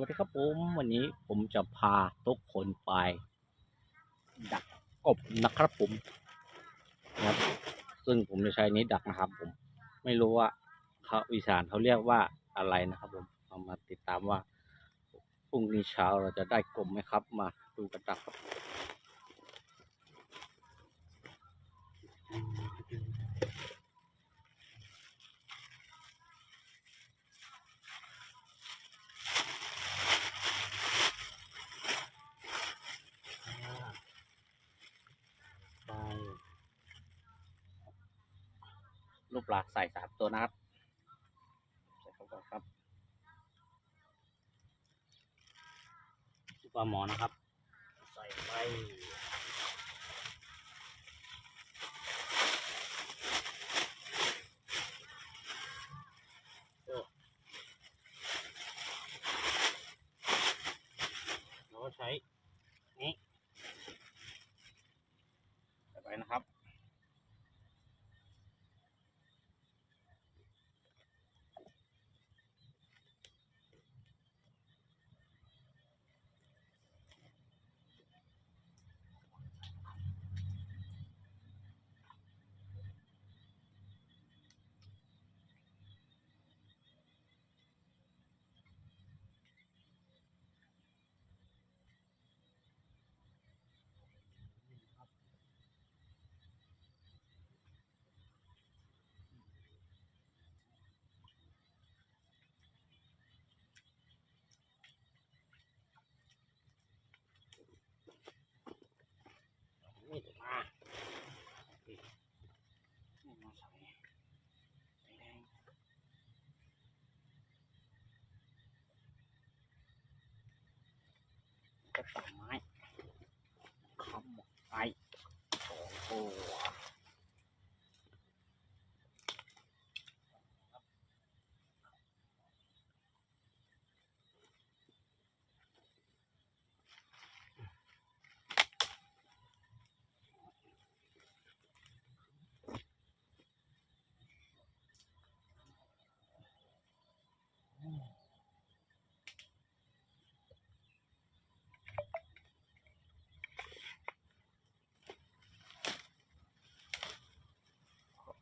วัสดีครับผมวันนี้ผมจะพาทุกคนไป ดักกบนะครับผมนะครับ ซึ่งผมจะใช้นี้ดักนะครับผม ไม่รู้ว่าเขาอีสานเขาเรียกว่าอะไรนะครับผมเรามาติดตามว่าพรุ่งนี้เช้าเราจะได้กบไหมครับ มาดูกันดักครับ ไป ลูกปลาใส่สามตัวนะครับใส่เข้าไปครับปลาหมอนะครับ ใส่ไปโอ้เราก็ใช้ นี้ ใส่ไปนะครับ นี่มานี่มาใส่ใส่แดงก็ต่อไม้คำหมดไป สองตัว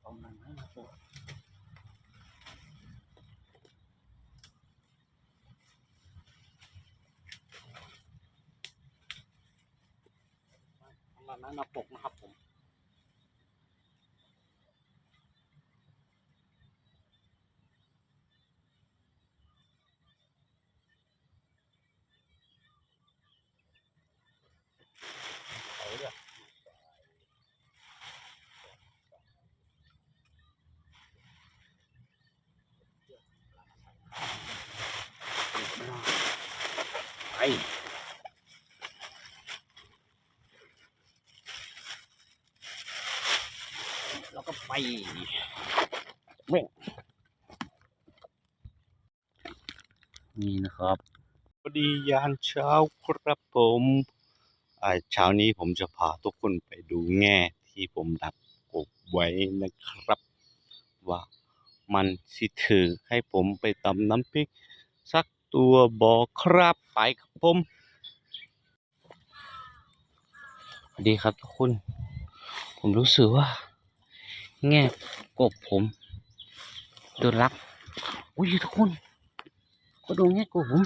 เอาหนังให้มาตัว เอาหนังนั้นมาปกนะครับผม เอาเลยไปแล้ว ก็ไปเม่งนี่นะครับสวัสดียามเช้าครับผมอ่าเช้านี้ผมจะพาทุกคนไปดูแง่ที่ผมดักกบไว้นะครับ ว่ามันสิถือให้ผมไปตำน้ำพริก สักตัวบอครับไปครับผมสวัสดีครับทุกคน ผมรู้สึกว่า แง่กบผมโดนลักอุ้ยทุกคนก็โดนแง่กบผม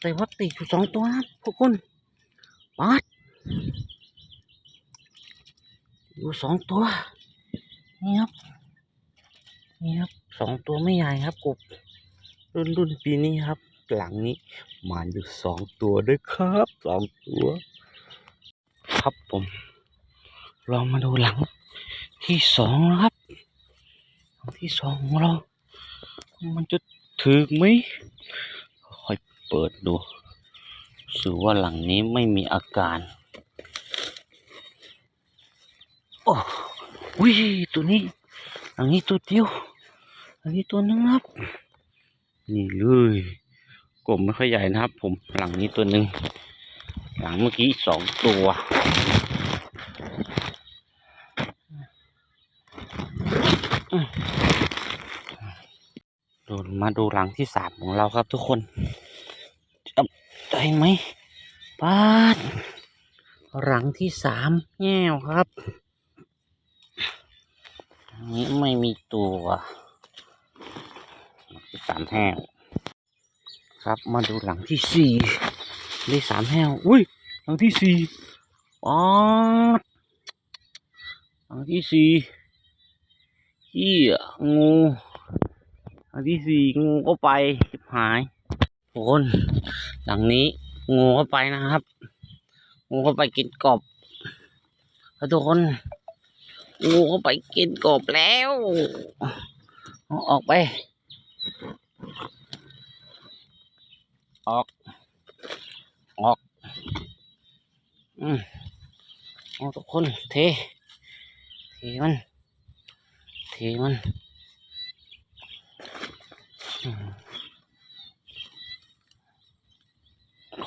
แต่ว่าติอยู่สองตัวนะทุกคนปัดอยู่สองตัวนี่ครับนี่ครับสองตัวไม่ใหญ่ครับกบรุ่นรุ่นปีนี้ครับ หลังนี้มาอยู่สองตัวด้วยครับสองตัว ครับผมลองมาดูหลัง ที่สองนะครับที่สองของเรา มันจะถึกไหมค่อยเปิดดูสือว่าหลังนี้ไม่มีอาการ โอ้วิตัวนี้หลังนี้ตัวเดียวหลังนี้ตัวนึงครับ นี่เลยกลมไม่ค่อยใหญ่นะครับ ผมหลังนี้ตัวหนึ่งหลังเมื่อกี้สองตัว ดูมาดูหลังที่สามของเราครับทุกคนตับใจไหมปาดหลังที่สามแง่วครับอันนี้ไม่มีตัวที่สามแห้วครับมาดูหลังที่สี่ได้สามแห้วอุ้ยหลังที่สี่ปาดหลังที่สี่ เหี้ยงูหลังที่สี่งูก็ไปชิบหายทุกคน หลังนี้ งูก็ไปนะครับ งูก็ไปกินกบแล้วทุกคน งูก็ไปกินกบแล้วออกไป ออก ออก อืมทุกคนเท เทมัน เทมัน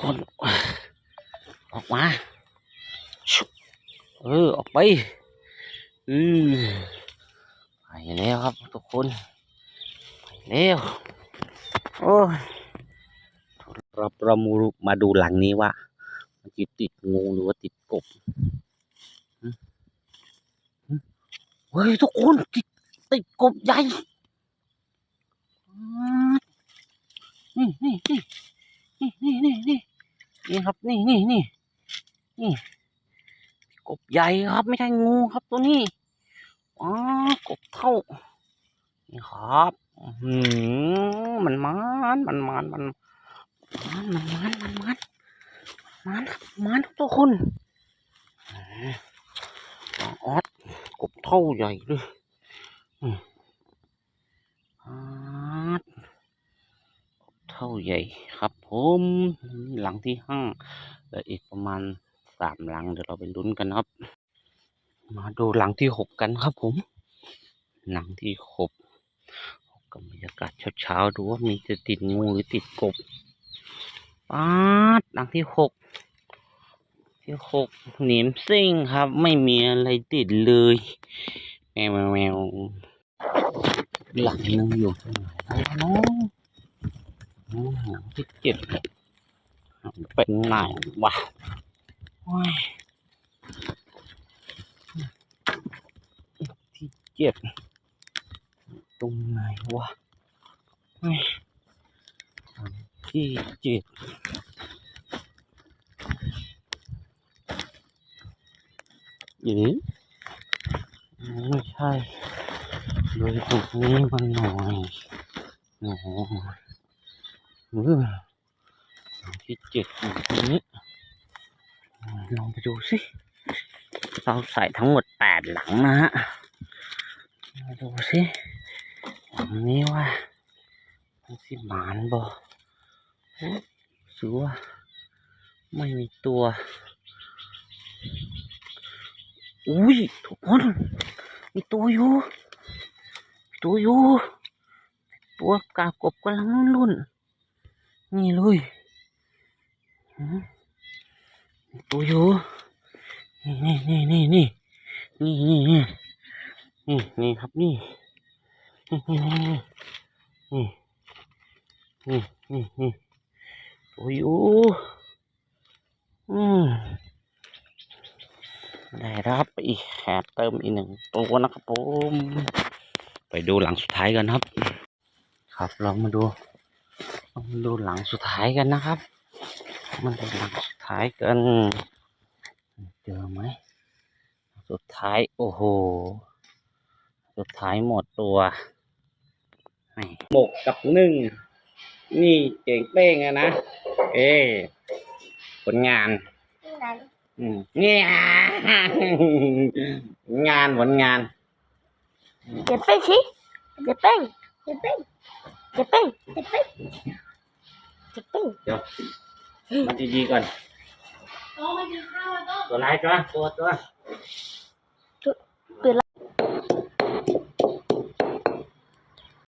คนออกมาชุเออ ออกไป อือไปแล้วครับทุกคนไปแล้วโอ้เราเรามาดูมาดูหลังนี้ว่า มันจะติดงูหรือว่าติดกบเฮ้ยทุกคนติด ติดกบใหญ่อ๊าดนี่นี่นี่นี่นี่นี่นี่ครับนี่นี่นี่นี่กบใหญ่ครับไม่ใช่งูครับตัวนี้อ๋อกบเท่านี่ครับอือหืมันมันมันมันมันมันมันมันมันมันมันมันทุกคนอออดกบเท่าใหญ่เลย เท่าใหญ่ครับผมหลังที่ห้าเหลืออีกประมาณสามหลัง เดี๋ยวเราไปลุ้นกันครับ มาดูหลังที่หกกันครับผม หลังที่หกกับบรรยากาศเช้าๆดูว่ามีจะติดงูหรือติดกบปาดหลังที่หกที่หกเหนียมซิ่งครับ ไม่มีอะไรติดเลย แมวแมว หลังนึงอยู่ตรงไหนเนาะอืมหลังที่เจ็ดเป็นไหนวะที่เจ็ดตรงไหนวะที่เจ็ดอีไม่ใช่ เลยตรงนี้มันหน่อยโอ้โหเออหลังที่เจ็ดอยู่ตรงนี้ ลองไปดูสิ เราใส่ทั้งหมดแปดหลังนะฮะมาดูสิหลังนี้ว่ามันสิหมานบ่เฮ้ยสือว่าไม่มีตัว อุ้ยทุกคนมีตัวอยู่ ตัวอยู่ ตัวกากบกำลังรุ่น นี่เลยตัวอยู่ นี่นี่นี่นี่นี่นี่นี่นี่นี่ครับนี่นี่นี่นี่นี่นี่นี่นี่ตัวอยู่อืมได้รับอีกแหบเติมอีกหนึ่งตัวนะครับผม ไปดูหลังสุดท้ายกันครับ ครับลองมาดูลองมาดูหลังสุดท้ายกันนะครับ มันเป็นหลังสุดท้ายกัน เจอไหมสุดท้ายโอ้โห สุดท้ายหมดตัวนี่หมกกับหนึ่ง นี่เจ๋งเป้งอะนะ เอ้ผลงาน อืมเนี่ยงานผลงาน เจ็บเป้งสิเจ็บเป้งเจ็บเป้งเจ็บเป้งเจ็บเป้งเจ็บเป้งเดี๋ยวมาดีๆก่อนตัวไหนตัวตัวตัว